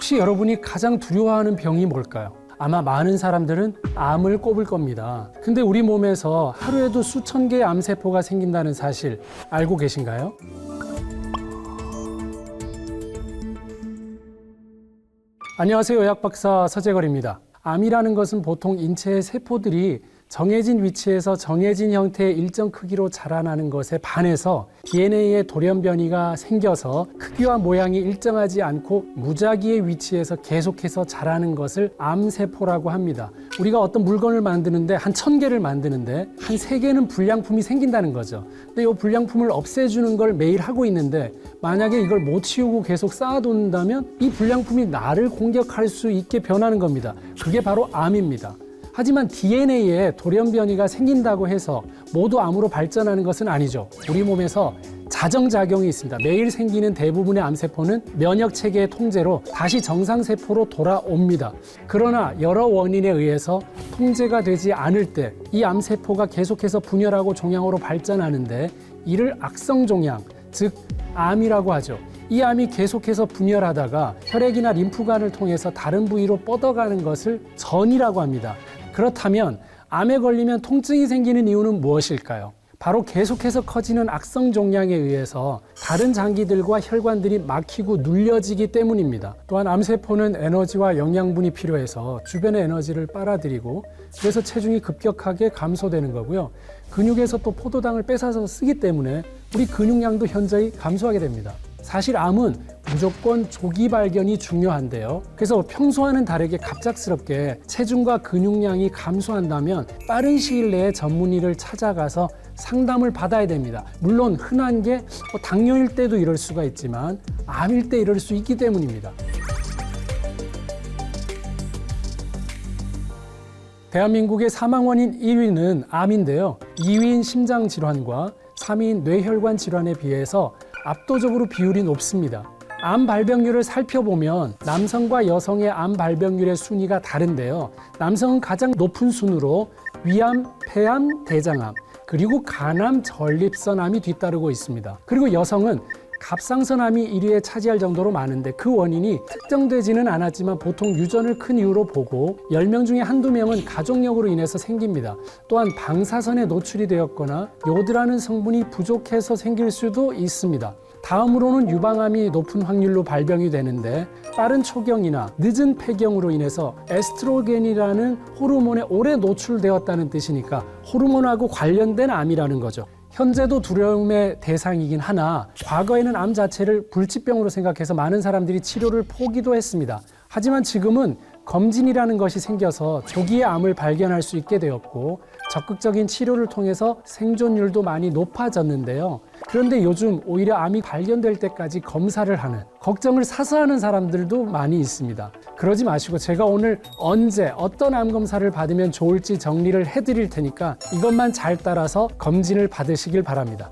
혹시 여러분이 가장 두려워하는 병이 뭘까요? 아마 많은 사람들은 암을 꼽을 겁니다. 근데 우리 몸에서 하루에도 수천 개의 암세포가 생긴다는 사실 알고 계신가요? 안녕하세요. 의학박사 서재걸입니다. 암이라는 것은 보통 인체의 세포들이 정해진 위치에서 정해진 형태의 일정 크기로 자라나는 것에 반해서 DNA의 돌연변이가 생겨서 크기와 모양이 일정하지 않고 무작위의 위치에서 계속해서 자라는 것을 암세포라고 합니다. 우리가 어떤 물건을 만드는데 한 천 개를 만드는데 한 세 개는 불량품이 생긴다는 거죠. 근데 이 불량품을 없애주는 걸 매일 하고 있는데 만약에 이걸 못 치우고 계속 쌓아둔다면 이 불량품이 나를 공격할 수 있게 변하는 겁니다. 그게 바로 암입니다. 하지만 DNA에 돌연 변이가 생긴다고 해서 모두 암으로 발전하는 것은 아니죠. 우리 몸에서 자정작용이 있습니다. 매일 생기는 대부분의 암세포는 면역 체계의 통제로 다시 정상세포로 돌아옵니다. 그러나 여러 원인에 의해서 통제가 되지 않을 때 이 암세포가 계속해서 분열하고 종양으로 발전하는데 이를 악성 종양, 즉 암이라고 하죠. 이 암이 계속해서 분열하다가 혈액이나 림프관을 통해서 다른 부위로 뻗어가는 것을 전이라고 합니다. 그렇다면 암에 걸리면 통증이 생기는 이유는 무엇일까요? 바로 계속해서 커지는 악성 종양에 의해서 다른 장기들과 혈관들이 막히고 눌려지기 때문입니다. 또한 암세포는 에너지와 영양분이 필요해서 주변의 에너지를 빨아들이고 그래서 체중이 급격하게 감소되는 거고요. 근육에서 또 포도당을 뺏어서 쓰기 때문에 우리 근육량도 현저히 감소하게 됩니다. 사실 암은 무조건 조기 발견이 중요한데요. 그래서 평소와는 다르게 갑작스럽게 체중과 근육량이 감소한다면 빠른 시일 내에 전문의를 찾아가서 상담을 받아야 됩니다. 물론 흔한 게뭐 당뇨일 때도 이럴 수가 있지만 암일 때 이럴 수 있기 때문입니다. 대한민국의 사망 원인 1위는 암인데요. 2위인 심장 질환과 3위인 뇌혈관 질환에 비해서 압도적으로 비율이 높습니다. 암 발병률을 살펴보면 남성과 여성의 암 발병률의 순위가 다른데요. 남성은 가장 높은 순으로 위암, 폐암, 대장암, 그리고 간암, 전립선암이 뒤따르고 있습니다. 그리고 여성은 갑상선암이 1위에 차지할 정도로 많은데 그 원인이 특정되지는 않았지만 보통 유전을 큰 이유로 보고 10명 중에 한두 명은 가족력으로 인해서 생깁니다. 또한 방사선에 노출이 되었거나 요드라는 성분이 부족해서 생길 수도 있습니다. 다음으로는 유방암이 높은 확률로 발병이 되는데 빠른 초경이나 늦은 폐경으로 인해서 에스트로겐이라는 호르몬에 오래 노출되었다는 뜻이니까 호르몬하고 관련된 암이라는 거죠. 현재도 두려움의 대상이긴 하나 과거에는 암 자체를 불치병으로 생각해서 많은 사람들이 치료를 포기도 했습니다. 하지만 지금은 검진이라는 것이 생겨서 조기에 암을 발견할 수 있게 되었고 적극적인 치료를 통해서 생존율도 많이 높아졌는데요. 그런데 요즘 오히려 암이 발견될 때까지 검사를 하는 걱정을 사서 하는 사람들도 많이 있습니다. 그러지 마시고 제가 오늘 언제 어떤 암 검사를 받으면 좋을지 정리를 해드릴 테니까 이것만 잘 따라서 검진을 받으시길 바랍니다.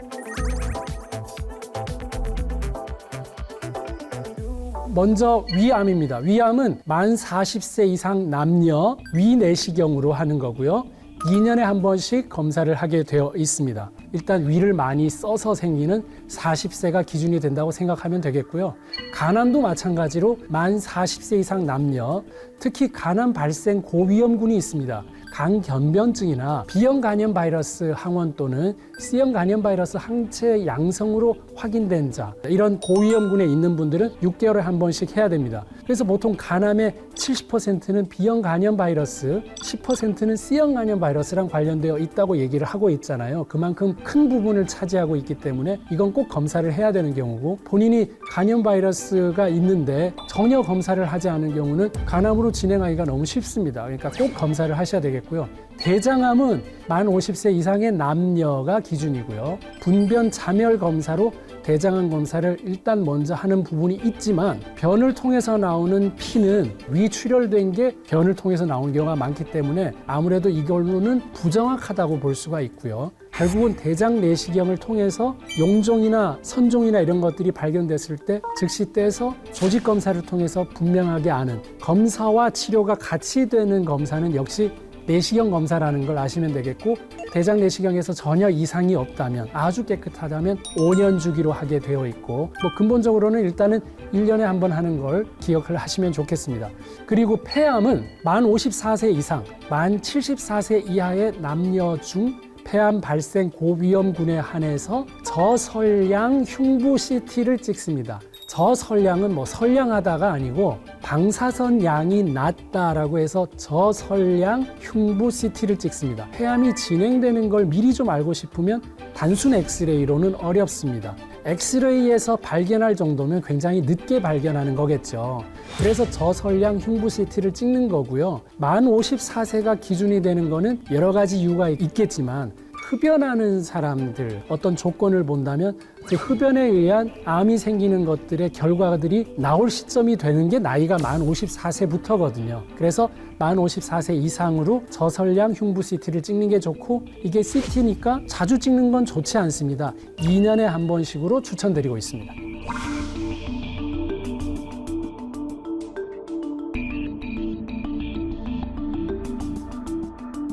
먼저 위암입니다. 위암은 만 40세 이상 남녀 위내시경으로 하는 거고요. 2년에 한 번씩 검사를 하게 되어 있습니다. 일단 위를 많이 써서 생기는 40세가 기준이 된다고 생각하면 되겠고요. 간암도 마찬가지로 만 40세 이상 남녀, 특히 간암 발생 고위험군이 있습니다. 간견변증이나 B형 간염 바이러스 항원 또는 C형 간염 바이러스 항체 양성으로 확인된 자 이런 고위험군에 있는 분들은 6개월에 한 번씩 해야 됩니다. 그래서 보통 간암의 70%는 B형 간염 바이러스, 10%는 C형 간염 바이러스랑 관련되어 있다고 얘기를 하고 있잖아요. 그만큼 큰 부분을 차지하고 있기 때문에 이건 꼭 검사를 해야 되는 경우고 본인이 간염 바이러스가 있는데 전혀 검사를 하지 않은 경우는 간암으로 진행하기가 너무 쉽습니다. 그러니까 꼭 검사를 하셔야 되겠 고요. 대장암은 만 50세 이상의 남녀가 기준이고요. 분변 자멸 검사로 대장암 검사를 일단 먼저 하는 부분이 있지만 변을 통해서 나오는 피는 위출혈된 게 변을 통해서 나오는 경우가 많기 때문에 아무래도 이걸로는 부정확하다고 볼 수가 있고요. 결국은 대장 내시경을 통해서 용종이나 선종이나 이런 것들이 발견됐을 때 즉시 떼서 조직 검사를 통해서 분명하게 아는 검사와 치료가 같이 되는 검사는 역시 내시경 검사라는 걸 아시면 되겠고 대장 내시경에서 전혀 이상이 없다면 아주 깨끗하다면 5년 주기로 하게 되어 있고 뭐 근본적으로는 일단은 1년에 한 번 하는 걸 기억을 하시면 좋겠습니다. 그리고 폐암은 만 54세 이상, 만 74세 이하의 남녀 중 폐암 발생 고위험군에 한해서 저설량 흉부 CT를 찍습니다. 저설량은 뭐 설량하다가 아니고 방사선 양이 낮다라고 해서 저설량 흉부 CT를 찍습니다. 폐암이 진행되는 걸 미리 좀 알고 싶으면 단순 엑스레이로는 어렵습니다. 엑스레이에서 발견할 정도면 굉장히 늦게 발견하는 거겠죠. 그래서 저설량 흉부 CT를 찍는 거고요. 만 54세가 기준이 되는 거는 여러 가지 이유가 있겠지만 흡연하는 사람들 어떤 조건을 본다면 그 흡연에 의한 암이 생기는 것들의 결과들이 나올 시점이 되는 게 나이가 만 54세부터거든요. 그래서 만 54세 이상으로 저설량 흉부 CT를 찍는 게 좋고 이게 CT니까 자주 찍는 건 좋지 않습니다. 2년에 한 번씩으로 추천드리고 있습니다.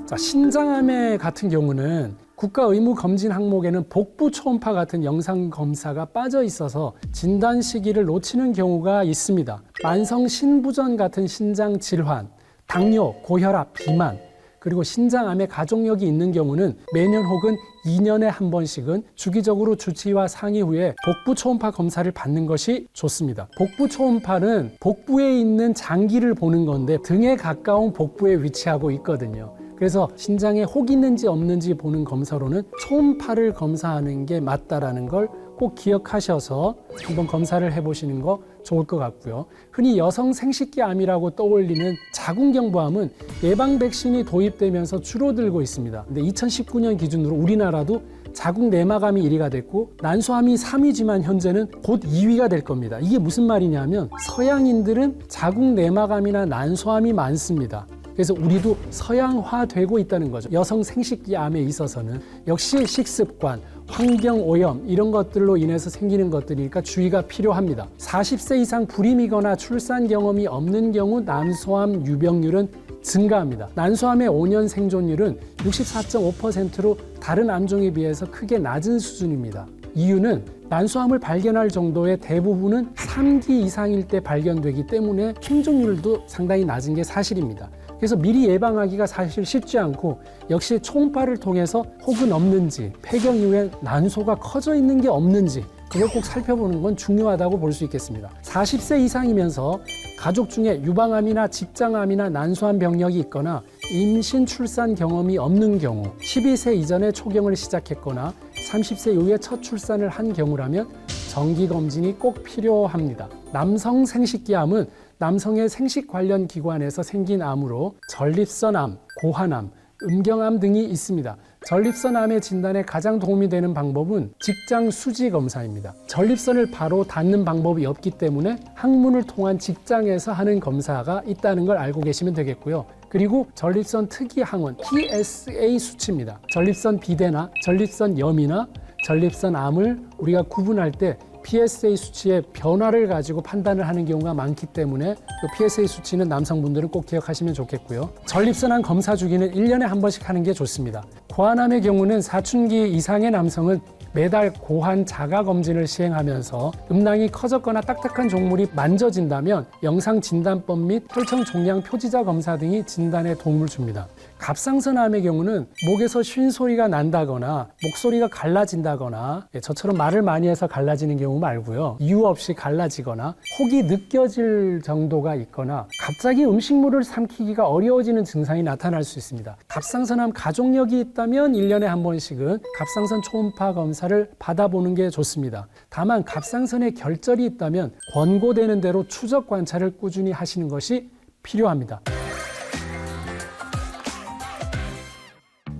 자, 신장암의 같은 경우는 국가 의무 검진 항목에는 복부 초음파 같은 영상 검사가 빠져 있어서 진단 시기를 놓치는 경우가 있습니다. 만성 신부전 같은 신장 질환, 당뇨, 고혈압, 비만, 그리고 신장암의 가족력이 있는 경우는 매년 혹은 2년에 한 번씩은 주기적으로 주치의와 상의 후에 복부 초음파 검사를 받는 것이 좋습니다. 복부 초음파는 복부에 있는 장기를 보는 건데 등에 가까운 복부에 위치하고 있거든요. 그래서 신장에 혹 있는지 없는지 보는 검사로는 초음파를 검사하는 게 맞다라는 걸 꼭 기억하셔서 한번 검사를 해보시는 거 좋을 것 같고요. 흔히 여성 생식기암이라고 떠올리는 자궁경부암은 예방 백신이 도입되면서 줄어들고 있습니다. 근데 2019년 기준으로 우리나라도 자궁 내막암이 1위가 됐고 난소암이 3위지만 현재는 곧 2위가 될 겁니다. 이게 무슨 말이냐면 서양인들은 자궁 내막암이나 난소암이 많습니다. 그래서 우리도 서양화되고 있다는 거죠. 여성 생식기암에 있어서는 역시 식습관, 환경 오염 이런 것들로 인해서 생기는 것들이니까 주의가 필요합니다. 40세 이상 불임이거나 출산 경험이 없는 경우 난소암 유병률은 증가합니다. 난소암의 5년 생존율은 64.5%로 다른 암종에 비해서 크게 낮은 수준입니다. 이유는 난소암을 발견할 정도의 대부분은 3기 이상일 때 발견되기 때문에 생존율도 상당히 낮은 게 사실입니다. 그래서 미리 예방하기가 사실 쉽지 않고 역시 초음파를 통해서 혹은 없는지 폐경 이후에 난소가 커져 있는 게 없는지 그걸 꼭 살펴보는 건 중요하다고 볼 수 있겠습니다. 40세 이상이면서 가족 중에 유방암이나 직장암이나 난소암 병력이 있거나 임신 출산 경험이 없는 경우 12세 이전에 초경을 시작했거나 30세 이후에 첫 출산을 한 경우라면 정기 검진이 꼭 필요합니다. 남성 생식기암은 남성의 생식 관련 기관에서 생긴 암으로 전립선암, 고환암, 음경암 등이 있습니다. 전립선암의 진단에 가장 도움이 되는 방법은 직장 수지 검사입니다. 전립선을 바로 닿는 방법이 없기 때문에 항문을 통한 직장에서 하는 검사가 있다는 걸 알고 계시면 되겠고요. 그리고 전립선 특이 항원 PSA 수치입니다. 전립선 비대나 전립선 염이나 전립선 암을 우리가 구분할 때 PSA 수치의 변화를 가지고 판단을 하는 경우가 많기 때문에 이 PSA 수치는 남성분들은 꼭 기억하시면 좋겠고요. 전립선암 검사 주기는 1년에 한 번씩 하는 게 좋습니다. 고환암의 경우는 사춘기 이상의 남성은 매달 고환 자가 검진을 시행하면서 음낭이 커졌거나 딱딱한 종물이 만져진다면 영상 진단법 및 혈청 종양 표지자 검사 등이 진단에 도움을 줍니다. 갑상선암의 경우는 목에서 쉰 소리가 난다거나 목소리가 갈라진다거나 예, 저처럼 말을 많이 해서 갈라지는 경우 말고요. 이유 없이 갈라지거나 혹이 느껴질 정도가 있거나 갑자기 음식물을 삼키기가 어려워지는 증상이 나타날 수 있습니다. 갑상선암 가족력이 있다면 1년에 한 번씩은 갑상선 초음파 검사를 받아보는 게 좋습니다. 다만 갑상선에 결절이 있다면 권고되는 대로 추적 관찰을 꾸준히 하시는 것이 필요합니다.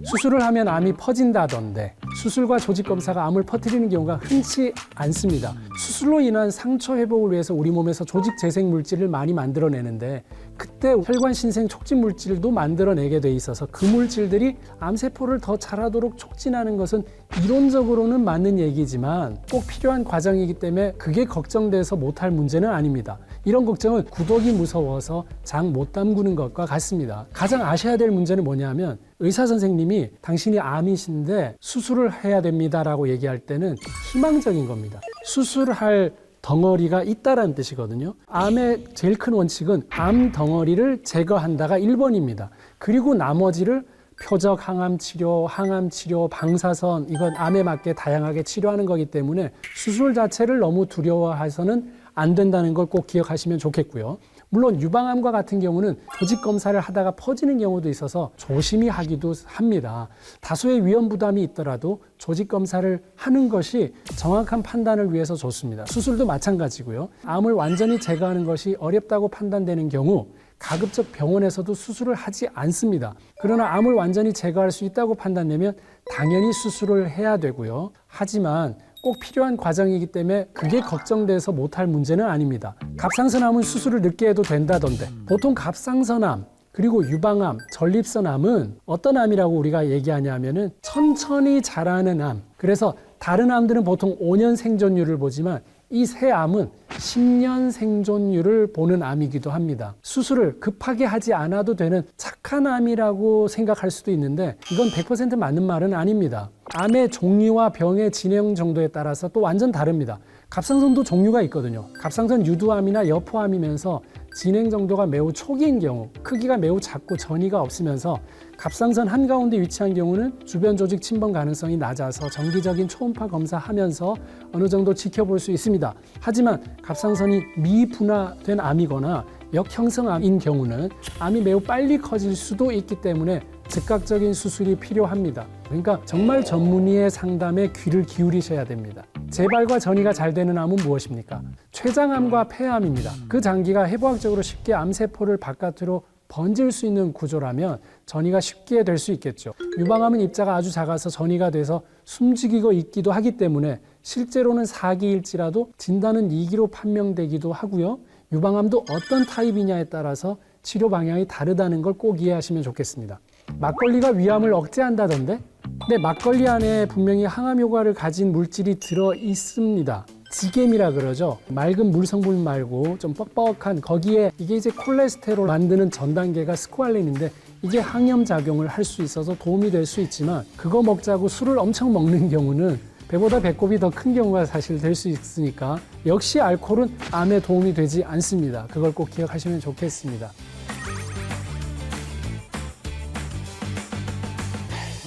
수술을 하면 암이 퍼진다던데 수술과 조직 검사가 암을 퍼뜨리는 경우가 흔치 않습니다. 수술로 인한 상처 회복을 위해서 우리 몸에서 조직 재생 물질을 많이 만들어내는데 그때 혈관 신생 촉진 물질도 만들어내게 돼 있어서 그 물질들이 암세포를 더 자라도록 촉진하는 것은 이론적으로는 맞는 얘기지만 꼭 필요한 과정이기 때문에 그게 걱정돼서 못할 문제는 아닙니다. 이런 걱정은 구독이 무서워서 장 못 담그는 것과 같습니다. 가장 아셔야 될 문제는 뭐냐면 의사 선생님이 당신이 암이신데 수술을 해야 됩니다라고 얘기할 때는 희망적인 겁니다. 수술할 덩어리가 있다라는 뜻이거든요. 암의 제일 큰 원칙은 암 덩어리를 제거한다가 1번입니다. 그리고 나머지를 표적 항암 치료, 항암 치료, 방사선 이건 암에 맞게 다양하게 치료하는 거기 때문에 수술 자체를 너무 두려워해서는 안 된다는 걸 꼭 기억하시면 좋겠고요. 물론 유방암과 같은 경우는 조직 검사를 하다가 퍼지는 경우도 있어서 조심히 하기도 합니다. 다소의 위험 부담이 있더라도 조직 검사를 하는 것이 정확한 판단을 위해서 좋습니다. 수술도 마찬가지고요. 암을 완전히 제거하는 것이 어렵다고 판단되는 경우 가급적 병원에서도 수술을 하지 않습니다. 그러나 암을 완전히 제거할 수 있다고 판단되면 당연히 수술을 해야 되고요. 하지만 꼭 필요한 과정이기 때문에 그게 걱정돼서 못할 문제는 아닙니다. 갑상선암은 수술을 늦게 해도 된다던데 보통 갑상선암 그리고 유방암, 전립선암은 어떤 암이라고 우리가 얘기하냐면은 천천히 자라는 암. 그래서 다른 암들은 보통 5년 생존율을 보지만 이 세 암은 10년 생존율을 보는 암이기도 합니다. 수술을 급하게 하지 않아도 되는 착한 암이라고 생각할 수도 있는데 이건 100% 맞는 말은 아닙니다. 암의 종류와 병의 진행 정도에 따라서 또 완전 다릅니다. 갑상선도 종류가 있거든요. 갑상선 유두암이나 여포암이면서 진행 정도가 매우 초기인 경우, 크기가 매우 작고 전이가 없으면서 갑상선 한가운데 위치한 경우는 주변 조직 침범 가능성이 낮아서 정기적인 초음파 검사하면서 어느 정도 지켜볼 수 있습니다. 하지만 갑상선이 미분화된 암이거나 역형성암인 경우는 암이 매우 빨리 커질 수도 있기 때문에 즉각적인 수술이 필요합니다. 그러니까 정말 전문의의 상담에 귀를 기울이셔야 됩니다. 재발과 전이가 잘 되는 암은 무엇입니까? 췌장암과 폐암입니다. 그 장기가 해부학적으로 쉽게 암세포를 바깥으로 번질 수 있는 구조라면 전이가 쉽게 될 수 있겠죠. 유방암은 입자가 아주 작아서 전이가 돼서 숨죽이고 있기도 하기 때문에 실제로는 4기일지라도 진단은 2기로 판명되기도 하고요. 유방암도 어떤 타입이냐에 따라서 치료 방향이 다르다는 걸 꼭 이해하시면 좋겠습니다. 막걸리가 위암을 억제한다던데? 근데 막걸리 안에 분명히 항암 효과를 가진 물질이 들어 있습니다. 지겜이라 그러죠. 맑은 물 성분 말고 좀 뻑뻑한 거기에 이게 이제 콜레스테롤 만드는 전 단계가 스쿠알린인데 이게 항염 작용을 할 수 있어서 도움이 될 수 있지만 그거 먹자고 술을 엄청 먹는 경우는 배보다 배꼽이 더 큰 경우가 사실 될 수 있으니까 역시 알코올은 암에 도움이 되지 않습니다. 그걸 꼭 기억하시면 좋겠습니다.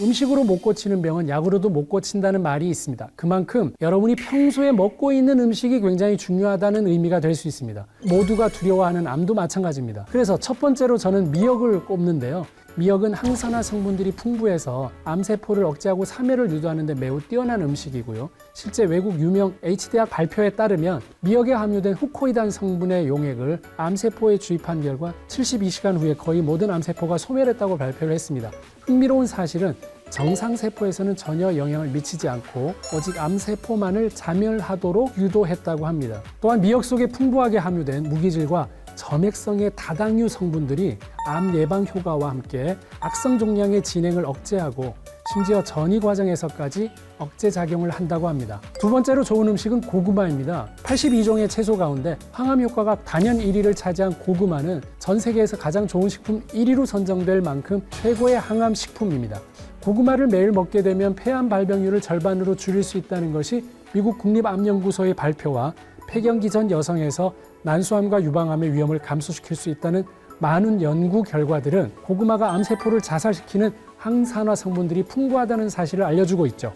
음식으로 못 고치는 병은 약으로도 못 고친다는 말이 있습니다. 그만큼 여러분이 평소에 먹고 있는 음식이 굉장히 중요하다는 의미가 될 수 있습니다. 모두가 두려워하는 암도 마찬가지입니다. 그래서 첫 번째로 저는 미역을 꼽는데요. 미역은 항산화 성분들이 풍부해서 암세포를 억제하고 사멸을 유도하는 데 매우 뛰어난 음식이고요. 실제 외국 유명 H대학 발표에 따르면 미역에 함유된 후코이단 성분의 용액을 암세포에 주입한 결과 72시간 후에 거의 모든 암세포가 소멸했다고 발표를 했습니다. 흥미로운 사실은 정상세포에서는 전혀 영향을 미치지 않고 오직 암세포만을 자멸하도록 유도했다고 합니다. 또한 미역 속에 풍부하게 함유된 무기질과 점액성의 다당류 성분들이 암 예방 효과와 함께 악성 종양의 진행을 억제하고 심지어 전이 과정에서까지 억제 작용을 한다고 합니다. 두 번째로 좋은 음식은 고구마입니다. 82종의 채소 가운데 항암 효과가 단연 1위를 차지한 고구마는 전 세계에서 가장 좋은 식품 1위로 선정될 만큼 최고의 항암 식품입니다. 고구마를 매일 먹게 되면 폐암 발병률을 절반으로 줄일 수 있다는 것이 미국 국립암연구소의 발표와 폐경기 전 여성에서 난소암과 유방암의 위험을 감소시킬 수 있다는 많은 연구 결과들은 고구마가 암세포를 자살시키는 항산화 성분들이 풍부하다는 사실을 알려주고 있죠.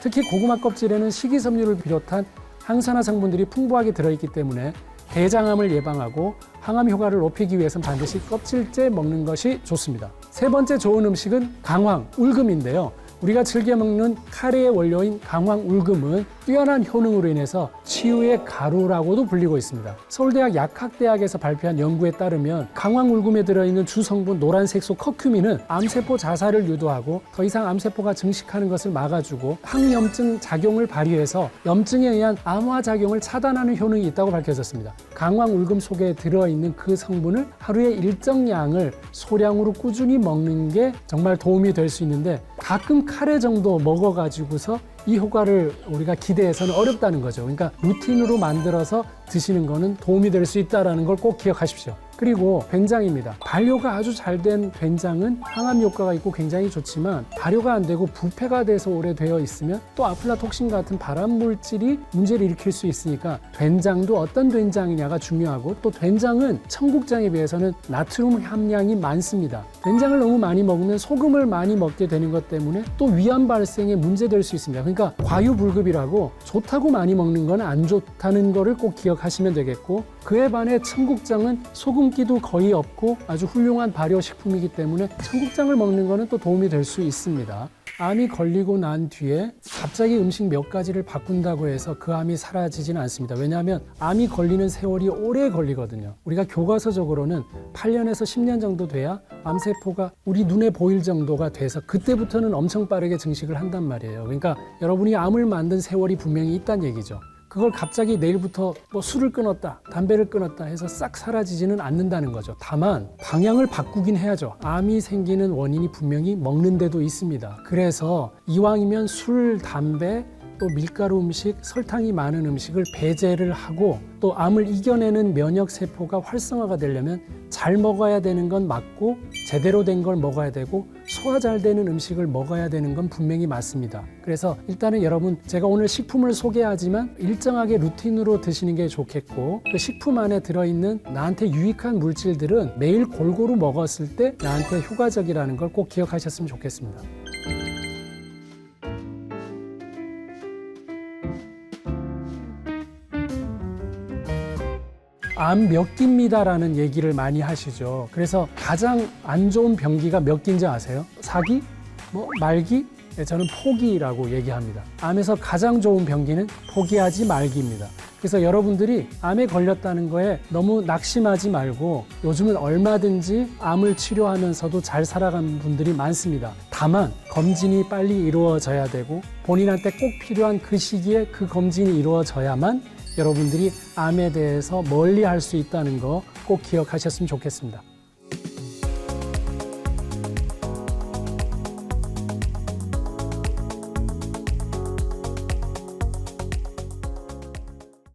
특히 고구마 껍질에는 식이섬유를 비롯한 항산화 성분들이 풍부하게 들어있기 때문에 대장암을 예방하고 항암 효과를 높이기 위해서는 반드시 껍질째 먹는 것이 좋습니다. 세 번째 좋은 음식은 강황, 울금인데요. 우리가 즐겨 먹는 카레의 원료인 강황 울금은 뛰어난 효능으로 인해서 치유의 가루라고도 불리고 있습니다. 서울대학 약학대학에서 발표한 연구에 따르면 강황 울금에 들어있는 주성분 노란 색소 커큐민은 암세포 자살을 유도하고 더 이상 암세포가 증식하는 것을 막아주고 항염증 작용을 발휘해서 염증에 의한 암화 작용을 차단하는 효능이 있다고 밝혀졌습니다. 강황 울금 속에 들어있는 그 성분을 하루에 일정 양을 소량으로 꾸준히 먹는 게 정말 도움이 될 수 있는데 가끔 카레 정도 먹어가지고서 이 효과를 우리가 기대해서는 어렵다는 거죠. 그러니까 루틴으로 만들어서 드시는 거는 도움이 될 수 있다는 걸 꼭 기억하십시오. 그리고 된장입니다. 발효가 아주 잘 된 된장은 항암 효과가 있고 굉장히 좋지만 발효가 안 되고 부패가 돼서 오래되어 있으면 또 아플라톡신 같은 발암 물질이 문제를 일으킬 수 있으니까 된장도 어떤 된장이냐가 중요하고 또 된장은 청국장에 비해서는 나트륨 함량이 많습니다. 된장을 너무 많이 먹으면 소금을 많이 먹게 되는 것 때문에 또 위암 발생에 문제될 수 있습니다. 그러니까 과유불급이라고 좋다고 많이 먹는 건 안 좋다는 거를 꼭 기억하시면 되겠고 그에 반해 청국장은 소금기도 거의 없고 아주 훌륭한 발효 식품이기 때문에 청국장을 먹는 거는 또 도움이 될 수 있습니다. 암이 걸리고 난 뒤에 갑자기 음식 몇 가지를 바꾼다고 해서 그 암이 사라지지는 않습니다. 왜냐하면 암이 걸리는 세월이 오래 걸리거든요. 우리가 교과서적으로는 8년에서 10년 정도 돼야 암세포가 우리 눈에 보일 정도가 돼서 그때부터는 엄청 빠르게 증식을 한단 말이에요. 그러니까 여러분이 암을 만든 세월이 분명히 있다는 얘기죠. 그걸 갑자기 내일부터 뭐 술을 끊었다, 담배를 끊었다 해서 싹 사라지지는 않는다는 거죠. 다만 방향을 바꾸긴 해야죠. 암이 생기는 원인이 분명히 먹는 데도 있습니다. 그래서 이왕이면 술, 담배, 또 밀가루 음식, 설탕이 많은 음식을 배제를 하고 또 암을 이겨내는 면역 세포가 활성화가 되려면 잘 먹어야 되는 건 맞고 제대로 된 걸 먹어야 되고 소화 잘 되는 음식을 먹어야 되는 건 분명히 맞습니다. 그래서 일단은 여러분 제가 오늘 식품을 소개하지만 일정하게 루틴으로 드시는 게 좋겠고 그 식품 안에 들어있는 나한테 유익한 물질들은 매일 골고루 먹었을 때 나한테 효과적이라는 걸 꼭 기억하셨으면 좋겠습니다. 암 몇 기입니다라는 얘기를 많이 하시죠. 그래서 가장 안 좋은 병기가 몇 기인지 아세요? 사기? 뭐 말기? 네, 저는 포기라고 얘기합니다. 암에서 가장 좋은 병기는 포기하지 말기입니다. 그래서 여러분들이 암에 걸렸다는 거에 너무 낙심하지 말고 요즘은 얼마든지 암을 치료하면서도 잘 살아가는 분들이 많습니다. 다만 검진이 빨리 이루어져야 되고 본인한테 꼭 필요한 그 시기에 그 검진이 이루어져야만 여러분들이 암에 대해서 멀리 할 수 있다는 거 꼭 기억하셨으면 좋겠습니다.